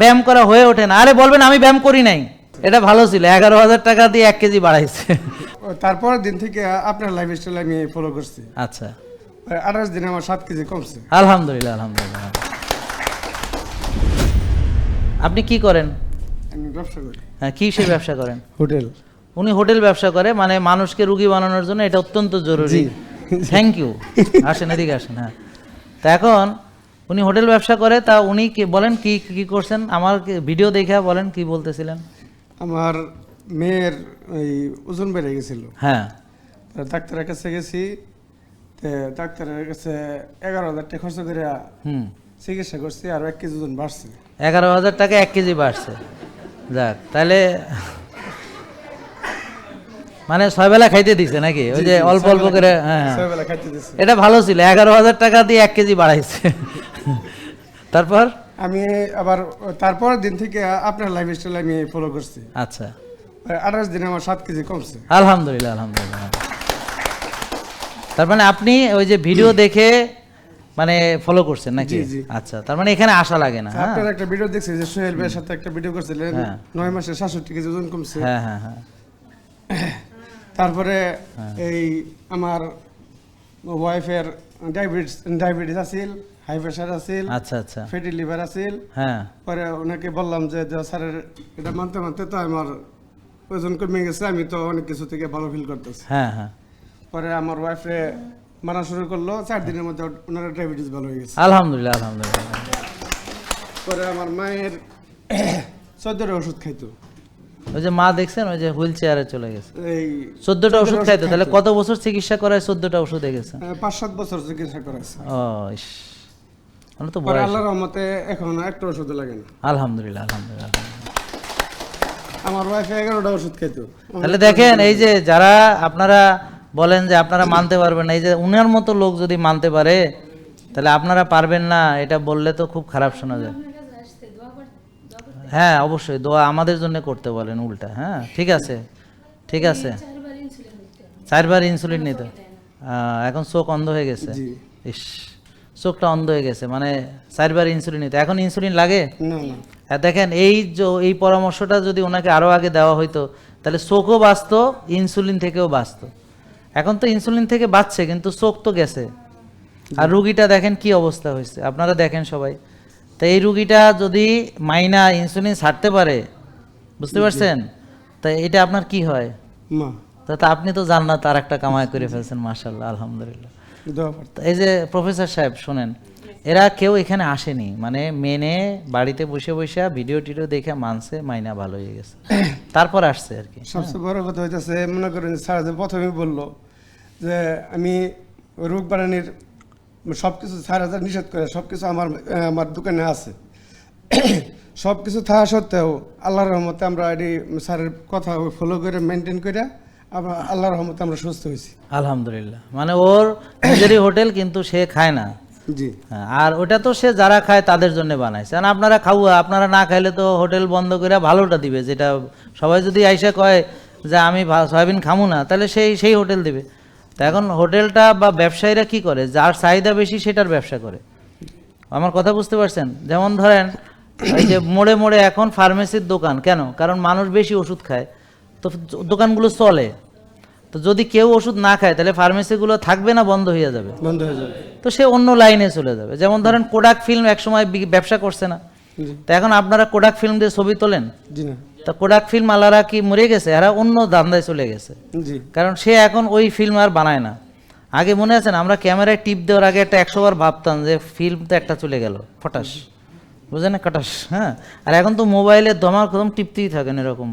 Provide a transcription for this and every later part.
ব্যায়াম করা হয়ে ওঠে না। আরে বলবেন আমি ব্যায়াম করি নাই। এটা ভালো ছিল এগারো হাজার টাকা দিয়ে এক কেজি বাড়াইছে। তারপর দিন থেকে আপনার লাইফ স্টাইল আমি ফলো করছি। আচ্ছা। আঠাশ দিনে আমার সাত কেজি কমছে। আলহামদুলিল্লাহ আলহামদুলিল্লাহ। আপনি কি করেন? আমি ব্যবসা করি। হ্যাঁ কি সে ব্যবসা করেন? হোটেল। উনি হোটেল ব্যবসা করে মানে মানুষকে রুগী বানানোর জন্য এটা অত্যন্ত জরুরি। থ্যাংক ইউ আসেন এদিকে আসেন হ্যাঁ। তা এখন উনি হোটেল ব্যবসা করে তা উনি কি বলেন কি কি করছেন? আমার ভিডিও দেখে বলেন কি বলতেছিলেন? আমার মেয়ের ওই ওজন বেড়ে গেছিল। হ্যাঁ। ডাক্তারের কাছে গেছি ডাক্তারের কাছে এগারো হাজার টাকা খরচ করে হুম। চিকিৎসা করছি আর এক কেজি ওজন বাড়ছে। এগারো হাজার টাকা এক কেজি বাড়ছে। যাক তাহলে মানে ছয় বেলা খাইতে দিছে নাকি? ওই যে অল্প অল্প করে হ্যাঁ হ্যাঁ। এটা ভালো ছিল এগারো হাজার টাকা দিয়ে এক কেজি বাড়াইছে। তারপর? আমি আবার তারপর দিন থেকে আপনার লাইফ স্টাইল আমি ফলো করছি। আচ্ছা। আঠাশ দিনে আমার সাত কেজি কমছে। আলহামদুলিল্লাহ আলহামদুলিল্লাহ। তার মানে আপনি ওই যে ভিডিও দেখে মানে ফলো করছেন নাকি। আচ্ছা তার মানে এখানে আসা লাগে না হ্যাঁ আপনার একটা ভিডিও দেখছি যে সোহেল ভাইয়ের সাথে একটা ভিডিও করছিলেন হ্যাঁ। নয় মাসে সাতষট্টি কেজি ওজন কমছে। হ্যাঁ হ্যাঁ হ্যাঁ। তারপরে এই আমার ওয়াইফের ডায়াবেটিস ডায়াবেটিস আছিল। হাই প্রেশার আছিল আচ্ছা আচ্ছা। ফ্যাটি লিভার আছিল। হ্যাঁ। পরে ওনাকে বললাম যে স্যারের এটা মানতে মানতে তো আমার ওজন কমে গেছে আমি তো অনেক কিছু থেকে ভালো ফিল করতেছি। হ্যাঁ হ্যাঁ। পরে আমার ওয়াইফে মানা শুরু করল চার দিনের মধ্যে ওনার ডায়াবেটিস ভালো হয়ে গেছে। আলহামদুলিল্লাহ আলহামদুলিল্লাহ। পরে আমার মায়ের চোদ্দটা ওষুধ খাইতো। ওই যে মা দেখছেন ওই যে হুইল চেয়ারে চলে গেছে। এই চোদ্দটা ওষুধ খাইতো তাহলে কত বছর চিকিৎসা করায় চোদ্দটা ওষুধে গেছে? পাঁচ সাত বছর চিকিৎসা করেছে ও তাহলে তো আল্লাহর রহমতে এখন একটা ওষুধ লাগে না। আলহামদুলিল্লাহ আলহামদুলিল্লাহ আমার ওয়াইফে এগারোটা ওষুধ খাইতো তাহলে দেখেন এই যে যারা আপনারা বলেন যে আপনারা মানতে পারবেন না এই যে উনার মতো লোক যদি মানতে পারে তাহলে আপনারা পারবেন না এটা বললে তো খুব খারাপ শোনা যায়। হ্যাঁ অবশ্যই দোয়া আমাদের জন্য করতে বলেন উল্টা হ্যাঁ ঠিক আছে ঠিক আছে। চারবার ইনসুলিন নিতে এখন চোখ অন্ধ হয়ে গেছে। ইস। চোখটা অন্ধ হয়ে গেছে মানে চারবার ইনসুলিন নিতে। এখন ইনসুলিন লাগে? না না। হ্যাঁ দেখেন এই যে এই পরামর্শটা যদি ওনাকে আরও আগে দেওয়া হইতো তাহলে চোখও বাঁচত ইনসুলিন থেকেও বাঁচত। এখন তো ইনসুলিন থেকে বাঁচছে কিন্তু চোখ তো গেছে। আর রুগীটা দেখেন কি অবস্থা হয়েছে আপনারা দেখেন সবাই। তো এই রুগীটা যদি মাইনা ইনসুলিন ছাড়তে পারে বুঝতে পারছেন? তা এটা আপনার কি হয়? তা আপনি তো জান্নাত আর একটা কামাই করে ফেলছেন মাশাল্লাহ আলহামদুলিল্লাহ। এই যে প্রফেসর সাহেব শোনেন এরা কেউ এখানে আসেনি। মানে মেনে বাড়িতে বসে বসে ভিডিও টিডিও দেখে মানছে মাইনা ভালো হয়ে গেছে। তারপর আসছে আর কি। সবচেয়ে বড় কথা হইতেছে মনে করেন স্যার যে প্রথমে বলল যে আমি রোগ বাড়ানির সব কিছু স্যার হাজার নিষেধ করে সব কিছু আমার আমার দোকানে আছে। সব কিছু থাকা সত্ত্বেও আল্লাহর রহমতে আমরা এটি স্যারের কথা ফলো করে মেনটেন করে আমরা আল্লাহর রহমতে আমরা সুস্থ হয়েছি। আলহামদুলিল্লাহ। মানে ওর নিজেরই হোটেল কিন্তু সে খায় না। জি। হ্যাঁ, আর ওটা তো সে যারা খায় তাদের জন্য বানাইছে। আর আপনারা খাওয়া আপনারা না খাইলে তো হোটেল বন্ধ করে ভালোটা দিবে যেটা সবাই যদি আইসা কয় যে আমি সয়াবিন খামু না তাহলে সেই সেই হোটেল দিবে। তো এখন হোটেলটা বা ব্যবসায়ীরা কি করে? যার চাহিদা বেশি সেটার ব্যবসা করে। আমার কথা বুঝতে পারছেন? যেমন ধরেন এই যে মোড়ে মোড়ে এখন ফার্মেসির দোকান কেন? কারণ মানুষ বেশি ওষুধ খায়। তো দোকানগুলো চলে। তো যদি কেউ ওষুধ না খায় তাহলে ফার্মেসিগুলো থাকবে না বন্ধ হয়ে যাবে। বন্ধ হয়ে যাবে। তো সে অন্য লাইনে চলে যাবে। যেমন ধরেন কোডাক ফিল্ম একসময় ব্যবসা করছে না। তো এখন আপনারা কোডাক ফিল্ম দিয়ে ছবি তোলেন? তা কোডাক ফিল্ম আলারা কি মরে গেছে? এরা অন্য দান্দায় চলে গেছে। কারণ সে এখন ওই ফিল্ম আর বানায় না। আগে মনে আছে না আমরা ক্যামেরায় টিপ দেওয়ার আগে একটা একশো বার ভাবতাম যে ফিল্ম তো একটা চলে গেল ফটাস। বুঝলেন না কাটাস? হ্যাঁ? আর এখন তো মোবাইলে ধমার কদম টিপতেই থাকেন এরকম।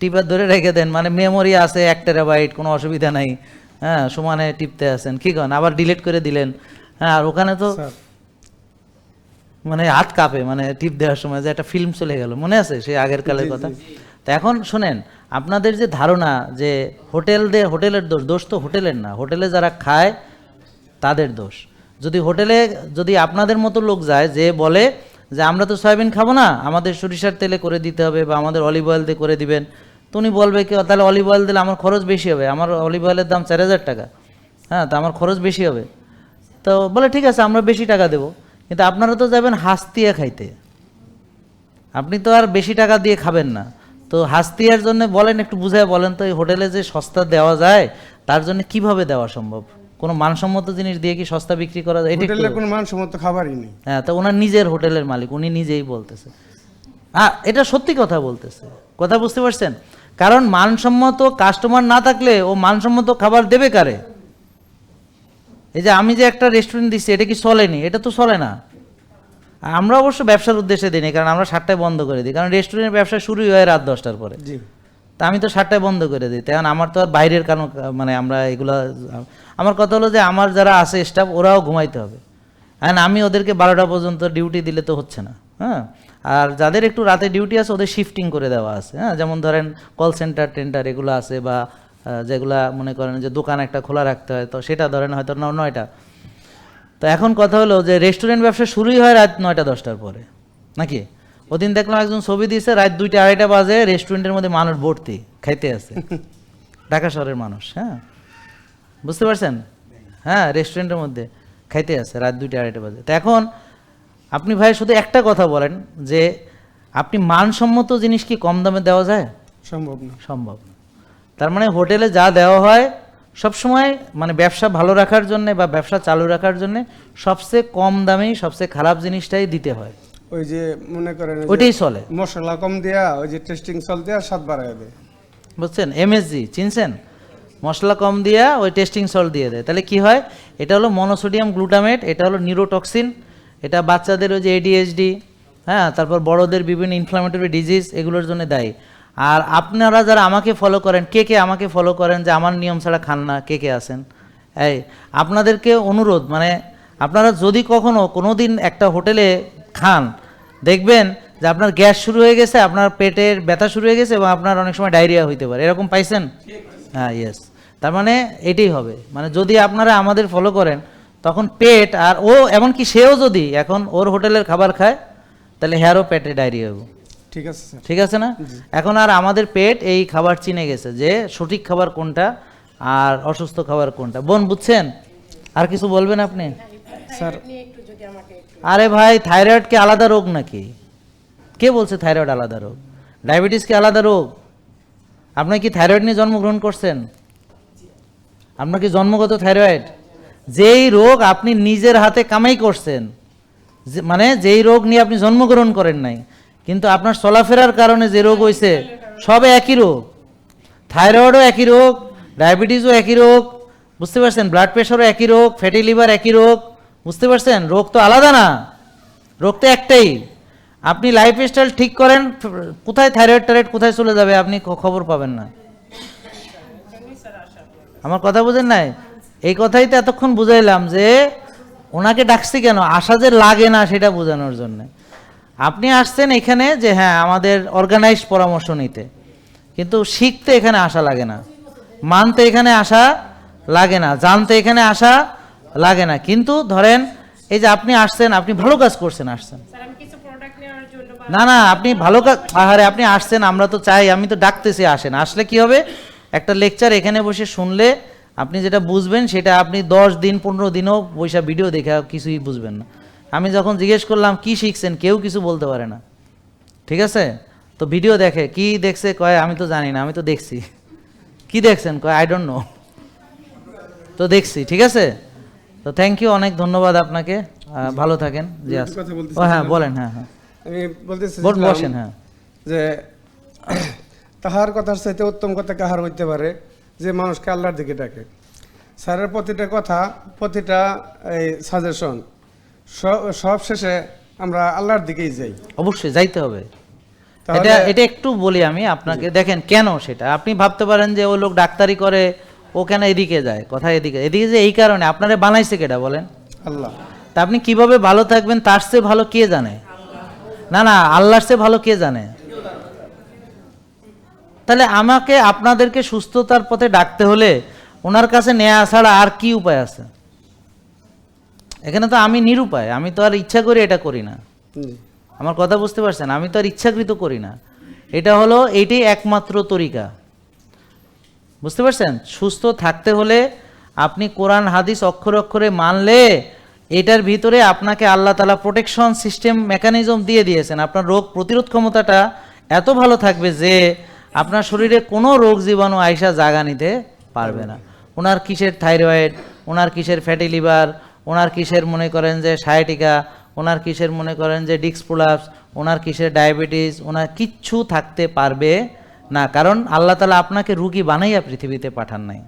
টিপার ধরে রেখে দেন মানে মেমোরি আছে এক টেরাবাইট কোনো অসুবিধা নাই। হ্যাঁ সমানে টিপতে আছেন। কি করেন আবার ডিলিট করে দিলেন। হ্যাঁ আর ওখানে তো মানে হাত কাঁপে মানে টিপ দেওয়ার সময় যে একটা ফিল্ম চলে গেল মনে আছে সেই আগের কালের কথা? তো এখন শোনেন আপনাদের যে ধারণা যে হোটেল দে হোটেলের দোষ দোষ তো হোটেলের না হোটেলে যারা খায় তাদের দোষ। যদি হোটেলে যদি আপনাদের মতো লোক যায় যে বলে যে আমরা তো সয়াবিন খাব না, আমাদের সরিষার তেলে করে দিতে হবে বা আমাদের অলিভ অয়েল দিয়ে করে দিবেন। তো উনি বলবে কি তাহলে অলিভ অয়েল দিলে আমার খরচ বেশি হবে, আমার অলিভ অয়েলের দাম চার হাজার টাকা। হ্যাঁ তো আমার খরচ বেশি হবে। তো বলে, ঠিক আছে, আমরা বেশি টাকা দেবো। কিন্তু আপনারা তো যাবেন হাস্তিয়া খাইতে। আপনি তো আর বেশি টাকা দিয়ে খাবেন না। তো হাস্তিয়ার জন্য বলেন, একটু বুঝায় বলেন তো, এই হোটেলে যে সস্তা দেওয়া যায়, তার জন্য কীভাবে দেওয়া সম্ভব? কোনো মানসম্মত জিনিস দিয়ে কি সস্তা বিক্রি করা যায়? এটা হোটেলে কোনো মানসম্মত খাবারই নেই। হ্যাঁ তো ওনার নিজের হোটেলের মালিক উনি নিজেই বলতেছে। হ্যাঁ এটা সত্যি কথা বলতেছে। কথা বুঝতে পারছেন? কারণ মানসম্মত কাস্টমার না থাকলে ও মানসম্মত খাবার দেবে কারে? এই যে আমি যে একটা রেস্টুরেন্ট দিচ্ছি এটা কি চলেনি? এটা তো চলে না। আমরা অবশ্য ব্যবসার উদ্দেশ্যে দিই কারণ আমরা সাতটায় বন্ধ করে দিই। কারণ রেস্টুরেন্টের ব্যবসা শুরুই হয় রাত দশটার পরে। জি। তা আমি তো সাতটায় বন্ধ করে দিই। কারণ আমার তো আর বাইরের কারণ মানে আমরা এগুলা, আমার কথা হলো যে আমার যারা আছে স্টাফ ওরাও ঘুমাইতে হবে। অ্যান্ড আমি ওদেরকে বারোটা পর্যন্ত ডিউটি দিলে তো হচ্ছে না। হ্যাঁ? আর যাদের একটু রাতে ডিউটি আছে, ওদের শিফটিং করে দেওয়া আছে। হ্যাঁ? যেমন ধরেন কল সেন্টার টেন্টার এগুলো আছে বা যেগুলা মনে করেন যে দোকান একটা খোলা রাখতে হয়, তো সেটা ধরেন হয়তো ন নয়টা। তো এখন কথা হলো যে রেস্টুরেন্ট ব্যবসা শুরুই হয় রাত নয়টা দশটার পরে। নাকি? ওদিন দেখলাম একজন ছবি দিয়েছে রাত দুইটা আড়াইটা বাজে রেস্টুরেন্টের মধ্যে মানুষ ভর্তি খাইতে আছে। ঢাকা শহরের মানুষ হ্যাঁ? বুঝতে পারছেন? হ্যাঁ রেস্টুরেন্টের মধ্যে খাইতে আছে রাত দুইটা আড়াইটা বাজে। তো এখন আপনি ভাই শুধু একটা কথা বলেন যে আপনি মানসম্মত জিনিস কি কম দামে দেওয়া যায়? সম্ভব না। সম্ভব না। তার মানে হোটেলে যা দেওয়া হয় সবসময় মানে ব্যবসা ভালো রাখার জন্য বা ব্যবসা চালু রাখার জন্য সবচেয়ে কম দামেই সবচেয়ে খারাপ জিনিসটাই দিতে হয়। ওই যে মনে করেন ওইটাই চলে। মশলা কম দেয়া ওই যে টেস্টিং সল দেয়া স্বাদ বাড়ায় দেয়। বুঝছেন? এমএসজি চিনছেন? মশলা কম দিয়া ওই টেস্টিং সল্ট দিয়ে দেয়। তাহলে কি হয়? এটা হলো মনোসোডিয়াম গ্লুটামেট এটা হলো নিউরোটক্সিন এটা বাচ্চাদের ওই যে এডিএইচডি হ্যাঁ তারপর বড়দের বিভিন্ন ইনফ্লামেটরি ডিজিজ এগুলোর জন্য দায়ী। আর আপনারা যারা আমাকে ফলো করেন কে কে আমাকে ফলো করেন যে আমার নিয়ম ছাড়া খান না কে কে আছেন? এই আপনাদেরকে অনুরোধ মানে আপনারা যদি কখনো কোনো দিন একটা হোটেলে খান। দেখবেন যে আপনার গ্যাস শুরু হয়ে গেছে আপনার পেটের ব্যথা শুরু হয়ে গেছে এবং আপনার অনেক সময় ডায়রিয়া হইতে পারে। এরকম পাইছেন? হ্যাঁ ইয়েস তার মানে এটাই হবে। মানে যদি আপনারা আমাদের ফলো করেন তখন পেট আর ও এমনকি সেও যদি এখন ওর হোটেলের খাবার খায় তাহলে হেয়ারও পেটে ডায়রিয়া হবে ঠিক আছে ঠিক আছে না? এখন আর আমাদের পেট এই খাবার চিনে গেছে যে সঠিক খাবার কোনটা আর অসুস্থ খাবার কোনটা। বোন বুঝছেন? আর কিছু বলবেন আপনি? স্যার আরে ভাই থাইরয়েড কি আলাদা রোগ নাকি? কে বলছে থাইরয়েড আলাদা রোগ? ডায়াবেটিস কি আলাদা রোগ? আপনি কি থাইরয়েড নিয়ে জন্মগ্রহণ করছেন? আপনার কি জন্মগত থাইরয়েড যেই রোগ আপনি নিজের হাতে কামাই করছেন মানে যেই রোগ নিয়ে আপনি জন্মগ্রহণ করেন নাই, কিন্তু আপনার চলাফেরার কারণে যে রোগ হয়েছে সবে একই রোগ। থাইরয়েডও একই রোগ ডায়াবেটিসও একই রোগ, বুঝতে পারছেন? ব্লাড প্রেশারও একই রোগ ফ্যাটি লিভার একই রোগ। বুঝতে পারছেন? রোগ তো আলাদা না। রোগ তো একটাই। আপনি লাইফ স্টাইল ঠিক করেন, কোথায় থাইরয়েড টাইরয়েড কোথায় চলে যাবে আপনি খবর পাবেন না। আমার কথা বুঝেন নাই? এই কথাই তো এতক্ষণ বুঝাইলাম যে, ওনাকে ডাকছি কেন? আশা যে লাগে না সেটা বোঝানোর জন্য। আপনি আসছেন এখানে যে হ্যাঁ আমাদের অর্গানাইজ পরামর্শ নিতে। কিন্তু শিখতে এখানে আসা লাগে না। মানতে এখানে আসা লাগে না। জানতে এখানে আসা লাগে না। কিন্তু ধরেন এই যে আপনি আসছেন আপনি ভালো কাজ করছেন আসছেন। না না আপনি ভালো কাজ আহারে আপনি আসছেন আমরা তো চাই আমি তো ডাকতেছি আসেন। আসলে কি হবে? একটা লেকচার এখানে বসে শুনলে আপনি যেটা বুঝবেন সেটা আপনি দশ দিন পনেরো দিনও বৈশা ভিডিও দেখে কিছুই বুঝবেন না। আমি যখন জিজ্ঞেস করলাম কি শিখছেন? কেউ কিছু বলতে পারে না। ঠিক আছে? তো ভিডিও দেখে কি দেখছে? কয় আমি তো জানি না আমি তো দেখছি। কি দেখছেন? কয় আই ডোন্ট নো তো দেখছি ঠিক আছে? তো থ্যাংক ইউ অনেক ধন্যবাদ আপনাকে। ভালো থাকেন। জি ও হ্যাঁ বলেন হ্যাঁ হ্যাঁ। আমি বলতেছি বসেন হ্যাঁ। যে তাহার কথার চাইতে উত্তম কথা কাহার হইতে পারে? যে মানুষকে আল্লাহর দিকে ডাকে। স্যারের প্রতিটা কথা প্রতিটা এই সাজেশন সব শেষে আমরা আল্লাহর দিকেই যাই। অবশ্যই যাইতে হবে। এটা এটা একটু বলি আমি আপনাকে। দেখেন কেন সেটা? আপনি ভাবতে পারেন যে ও লোক ডাক্তারি করে ও কেন এদিকে যায়? কথা এদিকে এদিকে যে এই কারণে আপনারা বানাইছে কেটা বলেন? আল্লাহ। তা আপনি কীভাবে ভালো থাকবেন তার চেয়ে ভালো কে জানে? না না আল্লাহর চেয়ে ভালো কে জানে? তাহলে আমাকে আপনাদেরকে সুস্থতার পথে ডাকতে হলে ওনার কাছে নেওয়া ছাড়া আর কি উপায় আছে? এখানে তো আমি নিরুপায় আমি তো আর ইচ্ছা করে এটা করি না। আমার কথা বুঝতে পারছেন আমি তো আর ইচ্ছাকৃত করি না। এটা হলো এইটাই একমাত্র তরিকা। বুঝতে পারছেন? সুস্থ থাকতে হলে আপনি কোরআন, হাদিস অক্ষরে অক্ষরে মানলে এটার ভিতরে আপনাকে আল্লাহ তালা প্রোটেকশন সিস্টেম মেকানিজম দিয়ে দিয়েছেন। আপনার রোগ প্রতিরোধ ক্ষমতাটা এত ভালো থাকবে যে আপনার শরীরে কোনো রোগ জীবাণু আয়সা জাগা নিতে পারবে না। ওনার কিসের থাইরয়েড, ওনার কিসের ফ্যাটি লিভার ওনার কিসের মনে করেন যে সায়াটিকা ওনার কিসের মনে করেন যে ডিক্স প্রোলাপস ওনার কিসের ডায়াবেটিস ওনার কিচ্ছু থাকতে পারবে না, কারণ আল্লাহ তালা আপনাকে রুগী বানাইয়া পৃথিবীতে পাঠান নাই।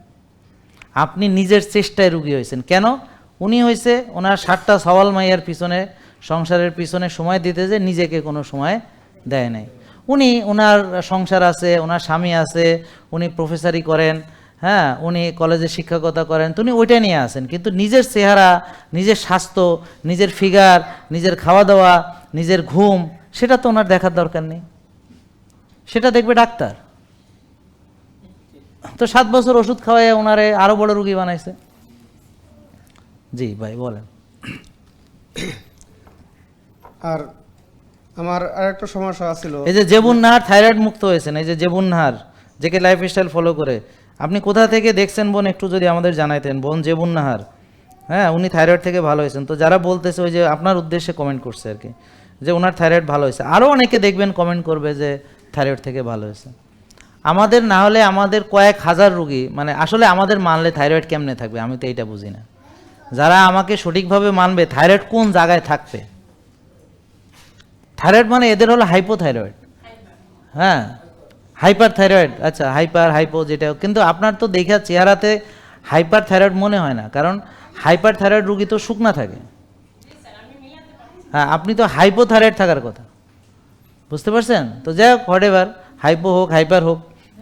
আপনি নিজের চেষ্টায় রুগী হয়েছেন। কেন? উনি হয়েছে ওনার ষাটটা সওয়াল মাইয়ার পিছনে, সংসারের পিছনে সময় দিতে যে নিজেকে কোনো সময় দেয় নাই। উনি ওনার সংসার আছে, ওনার স্বামী আছে, উনি প্রফেসারি করেন হ্যাঁ উনি কলেজে শিক্ষকতা করেন, তো উনি ওইটা নিয়ে আসেন কিন্তু নিজের চেহারা, নিজের স্বাস্থ্য, নিজের ফিগার, নিজের খাওয়া দাওয়া, নিজের ঘুম, সেটা তো ওনার দেখার দরকার নেই। সেটা দেখবে ডাক্তার। তো সাত বছর ওষুধ খাওয়াই ওনারে আরও বড় রুগী বানাইছে। জি ভাই বলেন। আর আমার আরেকটা সমস্যা ছিল এই যে জেবুন নাহার থাইরয়েড মুক্ত হয়েছেন এই যে জেবুন নাহার যেকে লাইফ স্টাইল ফলো করে। আপনি কোথা থেকে দেখছেন বোন একটু যদি আমাদের জানাইতেন বোন জেবুন নাহার? হ্যাঁ উনি থাইরয়েড থেকে ভালো হয়েছেন। তো যারা বলতেছে ওই যে আপনার উদ্দেশ্যে কমেন্ট করছে আর কি যে ওনার থাইরয়েড ভালো হয়েছে। আরও অনেকে দেখবেন কমেন্ট করবে যে থাইরয়েড থেকে ভালো হয়েছে। আমাদের না হলে আমাদের কয়েক হাজার রুগী মানে আসলে আমাদের মানলে থাইরয়েড কেমনে থাকবে? আমি তো এইটা বুঝি না। যারা আমাকে সঠিকভাবে মানবে, থাইরয়েড কোন জায়গায় থাকবে? থাইরয়েড মানে এদের হলো হাইপোথাইরয়েড। হ্যাঁ হাইপার থাইরয়েড আচ্ছা হাইপার, হাইপো যেটা কিন্তু আপনার তো দেখা চেহারাতে হাইপার থাইরয়েড মনে হয় না, কারণ হাইপার থাইরয়েড রুগী তো শুকনা থাকে। হ্যাঁ আপনি তো হাইপোথাইরয়েড থাকার কথা। বুঝতে পারছেন? তো যাই হোক হোয়াট এভার হাইপো হোক হাইপার হোক,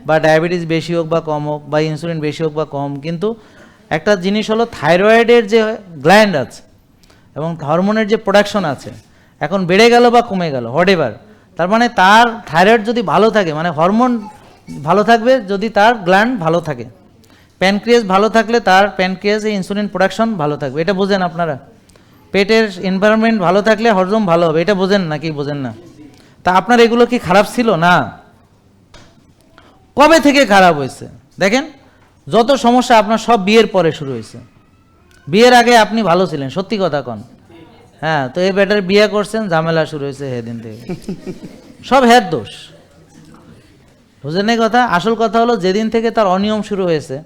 বা ডায়াবেটিস বেশি হোক বা কম হোক, বা ইনসুলিন বেশি হোক বা কম, কিন্তু একটা জিনিস হলো থাইরয়েডের যে গ্ল্যান্ড আছে এবং হরমোনের যে প্রোডাকশন আছে, এখন বেড়ে গেল বা কমে গেল হোয়াট এভার তার মানে তার থাইরয়েড যদি ভালো থাকে মানে হরমোন ভালো থাকবে যদি তার গ্ল্যান্ড ভালো থাকে প্যানক্রিয়াস ভালো থাকলে তার প্যানক্রিয়াসে ইনসুলিন প্রোডাকশন ভালো থাকবে, এটা বোঝেন আপনারা? পেটের এনভায়রনমেন্ট ভালো থাকলে হজম ভালো হবে, এটা বোঝেন নাকি বোঝেন না? তা আপনার এগুলো কি খারাপ ছিল? না। কবে থেকে খারাপ হয়েছে? দেখেন, যত সমস্যা আপনার সব বিয়ের পরে শুরু হয়েছে। বিয়ের আগে আপনি ভালো ছিলেন, সত্যি কথা কন। হ্যাঁ তো এই বেটার বিয়ে করছেন, ঝামেলা শুরু হয়েছে সেদিন থেকে। সব হ্যার দোষ। বুঝলেন কথা? আসল কথা হলো, যেদিন থেকে তার অনিয়ম শুরু হয়েছে,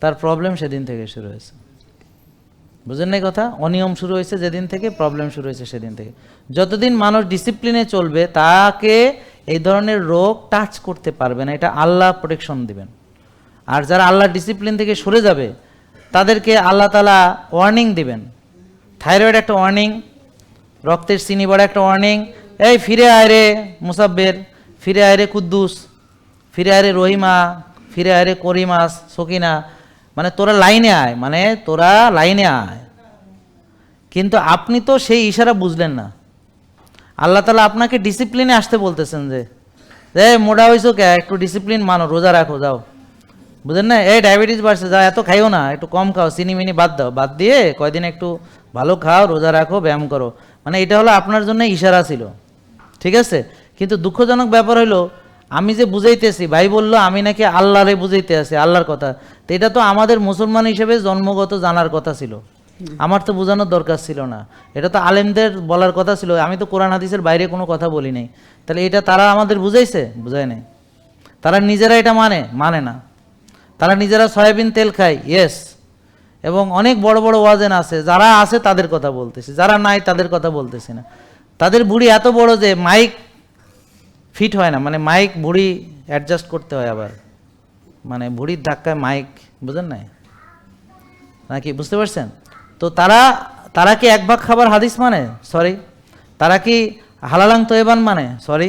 তার প্রবলেম সেদিন থেকে শুরু হয়েছে। বুঝলেন এই কথা? অনিয়ম শুরু হয়েছে যেদিন থেকে প্রবলেম শুরু হয়েছে সেদিন থেকে। যতদিন মানুষ ডিসিপ্লিনে চলবে, তাকে এই ধরনের রোগ টাচ করতে পারবে না। এটা আল্লাহ প্রোটেকশন দিবেন। আর যারা আল্লাহ ডিসিপ্লিন থেকে সরে যাবে, তাদেরকে আল্লাহ তালা ওয়ার্নিং দিবেন। থাইরয়েড একটা ওয়ার্নিং রক্তের চিনি বড় একটা ওয়ার্নিং এই ফিরে আয় রে মুসাব্বের, ফিরে আয় রে কুদ্দুস, ফিরে আয় রে রহিমা, ফিরে আয় রে করিমাস সকিনা। মানে তোরা লাইনে আয় মানে তোরা লাইনে আয়। কিন্তু আপনি তো সেই ইশারা বুঝলেন না। আল্লাহ তালা আপনাকে ডিসিপ্লিনে আসতে বলতেছেন যে, এ, মোটা হয়েছো কে? একটু ডিসিপ্লিন মানো, রোজা রাখো, যাও। বুঝলেন না? এই ডায়াবেটিস বাড়ছে যা এত খাইও না, একটু কম খাও, চিনি মিনি বাদ দাও। বাদ দিয়ে কয়দিন একটু ভালো খাও, রোজা রাখো, ব্যায়াম করো। মানে এটা হলো আপনার জন্য ইশারা ছিল। ঠিক আছে? কিন্তু দুঃখজনক ব্যাপার হলো আমি যে বুঝাইতেছি ভাই বলল আমি নাকি আল্লাহরে বুঝাইতে আছি আল্লাহর কথা। তো এটা তো আমাদের মুসলমান হিসেবে জন্মগত জানার কথা ছিল। আমার তো বোঝানোর দরকার ছিল না। এটা তো আলেমদের বলার কথা ছিল আমি তো কোরআন হাদিসের বাইরে কোনো কথা বলি নাই। তাহলে এটা তারা আমাদের বুঝাইছে? বুঝায় নাই। তারা নিজেরা এটা মানে? মানে না। তারা নিজেরা সয়াবিন তেল খায়? ইয়েস এবং অনেক বড় বড় ওয়াজেন আছে যারা আছে তাদের কথা বলতেছি যারা নাই তাদের কথা বলতেছি না। তাদের বুড়ি এত বড় যে মাইক ফিট হয় না মানে মাইক বুড়ি অ্যাডজাস্ট করতে হয় আবার। মানে বুড়ির ধাক্কায় মাইক, বুঝেন নাই? নাকি, বুঝতে পারছেন? তো তারা তারা কি এক ভাগ খাবার হাদিস মানে? সরি তারা কি হালালাং তৈবান মানে? সরি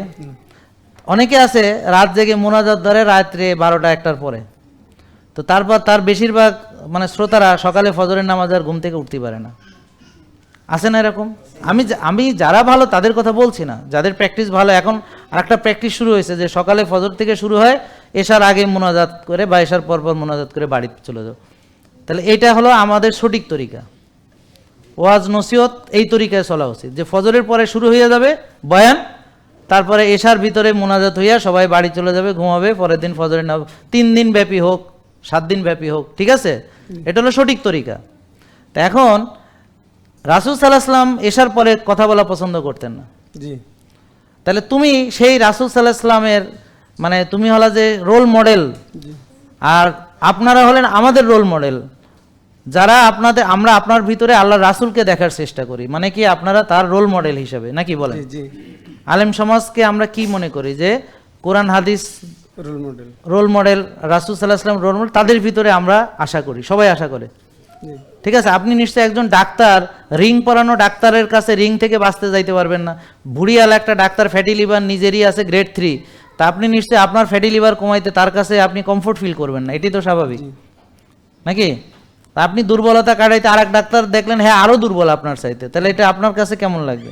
অনেকে আছে রাত জেগে মোনাজাত ধরে রাত্রে বারোটা একটার পরে। তো তারপর তার বেশিরভাগ মানে শ্রোতারা সকালে ফজরের নামাজ আর ঘুম থেকে উঠতে পারে না। আছে না এরকম? আমি আমি যারা ভালো তাদের কথা বলছি না। যাদের প্র্যাকটিস ভালো, এখন আরেকটা প্র্যাকটিস শুরু হয়েছে যে সকালে ফজর থেকে শুরু হয় এসার আগে মোনাজাত করে বা এসার পর পর মোনাজাত করে বাড়িতে চলে যাও। তাহলে এটা হলো আমাদের সঠিক তরিকা। ওয়াজ, নসিহত, এই তরিকায় চলা উচিত। যে ফজরের পরে শুরু হয়ে যাবে, বয়ান, তারপরে এশার ভিতরে মোনাজাত হইয়া সবাই বাড়ি চলে যাবে, ঘুমাবে, পরের দিন ফজরের নাম তিন দিন ব্যাপী হোক, সাত দিন ব্যাপী হোক, ঠিক আছে? এটা হলো সঠিক তরিকা। তা এখন রাসুল সাল্লাহাম এসার পরে কথা বলা পছন্দ করতেন না। জি। তাহলে তুমি সেই রাসুল সাল্লাহামের মানে তুমি হলা যে রোল মডেল আর আপনারা হলেন আমাদের রোল মডেল যারা আপনাদের আমরা আপনার ভিতরে আল্লাহ রাসুলকে দেখার চেষ্টা করি। মানে কি আপনারা তার রোল মডেল হিসেবে নাকি বলেন? আলেম সমাজকে আমরা কি মনে করি যে কোরআন হাদিস রোল মডেল রোল মডেল রাসুল সাল্লাহ রোল মডেল তাদের ভিতরে আমরা আশা করি সবাই আশা করে। ঠিক আছে আপনি নিশ্চয়ই একজন ডাক্তার রিং পরানো ডাক্তারের কাছে রিং থেকে বাঁচতে যাইতে পারবেন না। ভুড়িয়াল একটা ডাক্তার ফ্যাটি লিভার নিজেরই আছে গ্রেড থ্রি। তা আপনি নিশ্চয়ই আপনার ফ্যাটি লিভার কমাইতে তার কাছে আপনি কমফোর্ট ফিল করবেন না এটি তো স্বাভাবিক। নাকি? আপনি দুর্বলতা কাটাইতে আর এক ডাক্তার দেখলেন হ্যাঁ আরও দুর্বল আপনার চাইতে। তাহলে এটা আপনার কাছে কেমন লাগবে?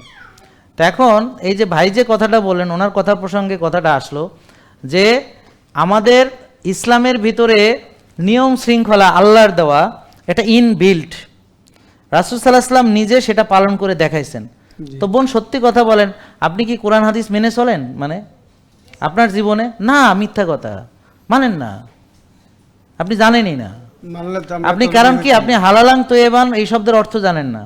তো এখন এই যে ভাই যে কথাটা বললেন ওনার কথা প্রসঙ্গে কথাটা আসলো যে আমাদের ইসলামের ভিতরে নিয়ম শৃঙ্খলা আল্লাহর দেওয়া এটা ইন বিল্ট রাসুল সাল্লাহাম নিজে সেটা পালন করে দেখাইছেন। তো বোন সত্যি কথা বলেন আপনি কি কোরআন হাদিস মেনে চলেন? মানে আপনার জীবনে? না মিথ্যা কথা। মানেন না। আপনি জানেনই না। আপনি কারণ কি? আপনি হালালাং তৈবান এই শব্দের অর্থ জানেন না।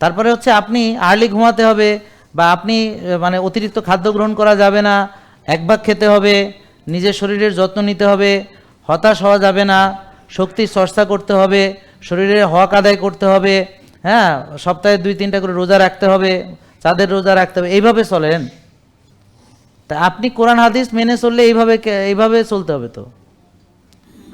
তারপরে হচ্ছে আপনি আর্লি ঘুমাতে হবে বা আপনি মানে অতিরিক্ত খাদ্য গ্রহণ করা যাবে না এক ভাগ খেতে হবে নিজের শরীরের যত্ন নিতে হবে হতাশ হওয়া যাবে না শক্তির চর্চা করতে হবে, শরীরে হক আদায় করতে হবে হ্যাঁ সপ্তাহে দুই, তিনটা করে রোজা রাখতে হবে, চাঁদের রোজা রাখতে হবে, এইভাবে চলেন। তা আপনি কোরআন, হাদিস মেনে চললে এইভাবে এইভাবে চলতে হবে তো।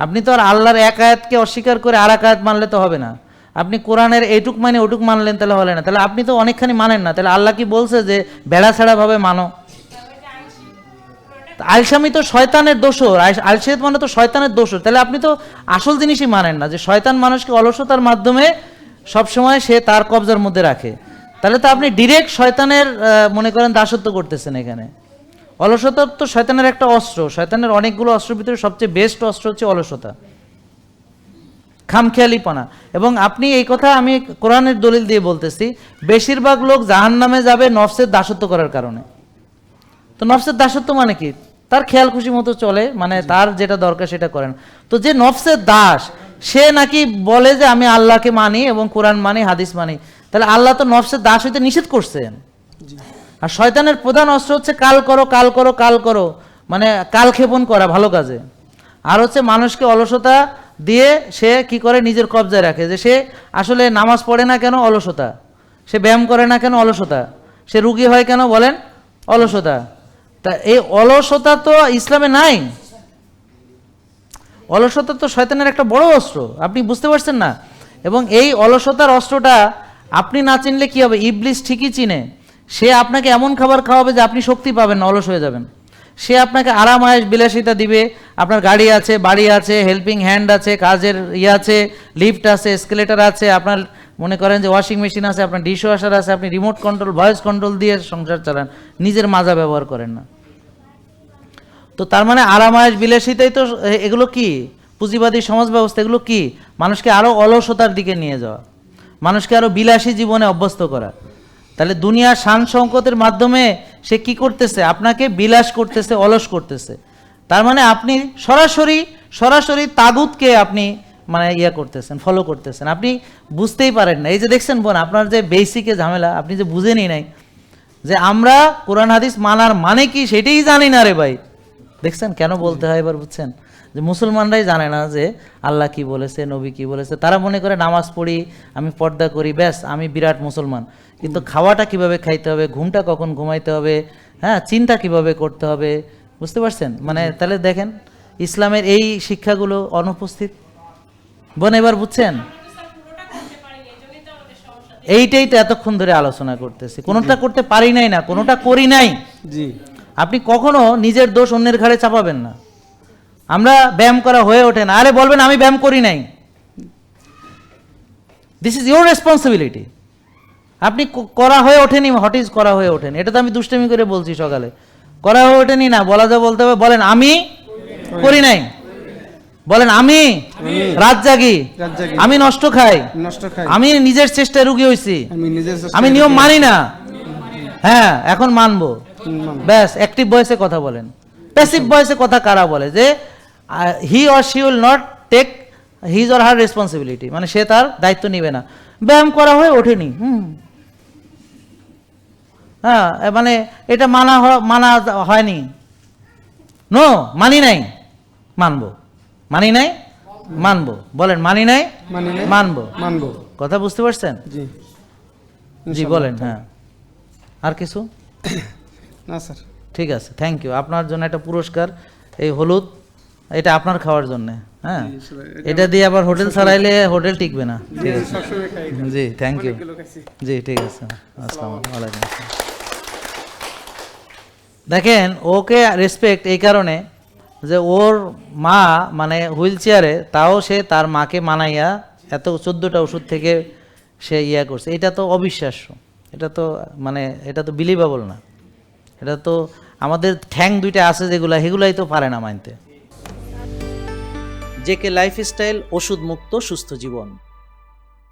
আপনি তো আর আল্লাহর এক আয়াতকে অস্বীকার করে আর এক আয়াত মানলে তো হবে না। আপনি কোরআনের এইটুক মানে ওটুক মানলেন, তাহলে হলে না। তাহলে আপনি তো অনেকখানি মানেন না। তাহলে আল্লাহ কি বলছে যে বেড়া ছাড়া ভাবে মানো? আলসামি তো শয়তানের দোষর, আল- আলসেদ মানে তো শয়তানের দোষর। তাহলে আপনি তো আসল জিনিসই মানেন না, যে শয়তান মানুষকে অলসতার মাধ্যমে সবসময় সে তার কবজার মধ্যে রাখে। তাহলে তো আপনি ডিরেক্ট শয়তানের মনে করেন দাসত্ব করতেছেন এখানে। অলসতা তো শয়তানের একটা অস্ত্র, শয়তানের অনেকগুলো অস্ত্রের ভিতরে সবচেয়ে বেস্ট অস্ত্র হচ্ছে অলসতা। খামখেয়ালিপনা। এবং আপনি এই কথা আমি কোরআনের দলিল দিয়ে বলতেছি, বেশিরভাগ লোক জাহান নামে যাবে নফসের দাসত্ব করার কারণে। তো নফসের দাসত্ব মানে কি? তার খেয়াল খুশি মতো চলে মানে তার যেটা দরকার সেটা করেন। তো যে নফসের দাস সে নাকি বলে যে আমি আল্লাহকে মানি এবং কোরআন মানি হাদিস মানি তাহলে আল্লাহ তো নফসের দাস হইতে নিষেধ করছেন। আর শয়তানের প্রধান অস্ত্র হচ্ছে কাল করো কাল করো কাল করো মানে কাল ক্ষেপণ করা ভালো কাজে। আর হচ্ছে মানুষকে অলসতা দিয়ে সে কি করে? নিজের কবজায় রাখে। যে সে আসলে নামাজ পড়ে না কেন? অলসতা। সে ব্যায়াম করে না কেন? অলসতা। সে রুগী হয় কেন? বলেন অলসতা। তা এই অলসতা তো ইসলামে নাই। অলসতা তো শয়তানের একটা বড় অস্ত্র, আপনি বুঝতে পারছেন না। এবং এই অলসতার অস্ত্রটা আপনি না চিনলে কি হবে? ইবলিস ঠিকই চিনে। সে আপনাকে এমন খাবার খাওয়াবে যে আপনি শক্তি পাবেন না অলস হয়ে যাবেন। সে আপনাকে আরাম আয়েস বিলাসিতা দিবে। আপনার গাড়ি আছে, বাড়ি আছে হেল্পিং হ্যান্ড আছে, কাজের ইয়ে আছে লিফট আছে এসকেলেটার আছে, আপনার মনে করেন যে ওয়াশিং মেশিন আছে, আপনার ডিশ ওয়াশার আছে, আপনি রিমোট কন্ট্রোল ভয়েস কন্ট্রোল দিয়ে সংসার চালান, নিজের মাজা ব্যবহার করেন না। তো তার মানে আরামায়াস বিলাসিতাই তো এগুলো কি? পুঁজিবাদী সমাজ ব্যবস্থা, এগুলো কি? মানুষকে আরও অলসতার দিকে নিয়ে যাওয়া, মানুষকে আরও বিলাসী জীবনে অভ্যস্ত করা। তাহলে দুনিয়ার শান সংকটের মাধ্যমে সে কি করতেছে? আপনাকে বিলাস করতেছে, অলস করতেছে। তার মানে আপনি সরাসরি সরাসরি তাগুতকে আপনি মানে ইয়া করতেছেন ফলো করতেছেন। আপনি বুঝতেই পারেন না। এই যে দেখছেন বোন আপনার যে বেসিকে ঝামেলা আপনি যে বুঝেনি নাই যে আমরা কোরআন হাদিস মানার মানে কি সেটাই জানি না রে ভাই। দেখছেন কেন বলতে হয় এবার বুঝছেন? যে মুসলমানরাই জানে না যে আল্লাহ কি বলেছে নবী কি বলেছে। তারা মনে করে নামাজ পড়ি আমি পর্দা করি ব্যাস আমি বিরাট মুসলমান। কিন্তু খাওয়াটা কীভাবে খাইতে হবে ঘুমটা কখন ঘুমাইতে হবে হ্যাঁ চিন্তা কীভাবে করতে হবে বুঝতে পারছেন? মানে তাহলে দেখেন ইসলামের এই শিক্ষাগুলো অনুপস্থিত বোন এবার বুঝছেন? এইটাই তো এতক্ষণ ধরে আলোচনা করতেছি। কোনোটা করতে পারি নাই না কোনোটা করি নাই। জি। আপনি কখনো নিজের দোষ অন্যের ঘাড়ে চাপাবেন না। আমরা ব্যায়াম করা হয়ে ওঠে না। আরে বলবেন আমি ব্যায়াম করি নাই। দিস ইজ ইউর রেসপন্সিবিলিটি আপনি করা হয়ে ওঠেনি হট ইজ করা হয়ে ওঠেন? এটা তো আমি দুষ্টামি করে বলছি সকালে। করা হয়ে ওঠেনি না বলা যা বলতে হবে বলেন আমি করি নাই। বলেন আমি? রাত জাগি আমি নষ্ট খাই। আমি নিজের চেষ্টায় রুগী হয়েছি আমি নিয়ম মানি না। হ্যাঁ এখন মানবো। ব্যাস অ্যাক্টিভ ভয়েসে কথা বলেন। প্যাসিভ ভয়েসে কথা কারা বলে? যে he or she will not take his or her responsibility মানে সে তার দায়িত্ব নিবে না। ব্যায়াম করা হয়ে ওঠেনি। হুম। হ্যাঁ মানে এটা মানা মানা হয়নি। নো মানি নাই। মানবো। মানি নাই? মানবো। বলেন মানি নাই? মানি? মানবো। মানবো। কথা বুঝতে পারছেন? জি। জি বলেন হ্যাঁ। আর কিছু? না স্যার। ঠিক আছে থ্যাংক ইউ আপনার জন্য একটা পুরস্কার এই হলুদ এটা আপনার খাওয়ার জন্য হ্যাঁ? এটা দিয়ে আবার হোটেল ছাড়াইলে হোটেল টিকবে না। ঠিক আছে। জি থ্যাংক ইউ জি ঠিক আছে। আসসালামু আলাইকুম। দেখেন ওকে রেসপেক্ট এই কারণে যে ওর মা মানে হুইল চেয়ারে, তাও সে তার মাকে মানাইয়া এত চোদ্দোটা ওষুধ থেকে সে ইয়া করছে। এটা তো অবিশ্বাস্য। এটা তো মানে এটা তো বিলিভেবল না। এটা তো আমাদের ঠ্যাং দুইটা আছে যেগুলা, সেগুলাই তো পারে না মানতে। জেকে লাইফস্টাইল ওষুধ মুক্ত সুস্থ জীবন।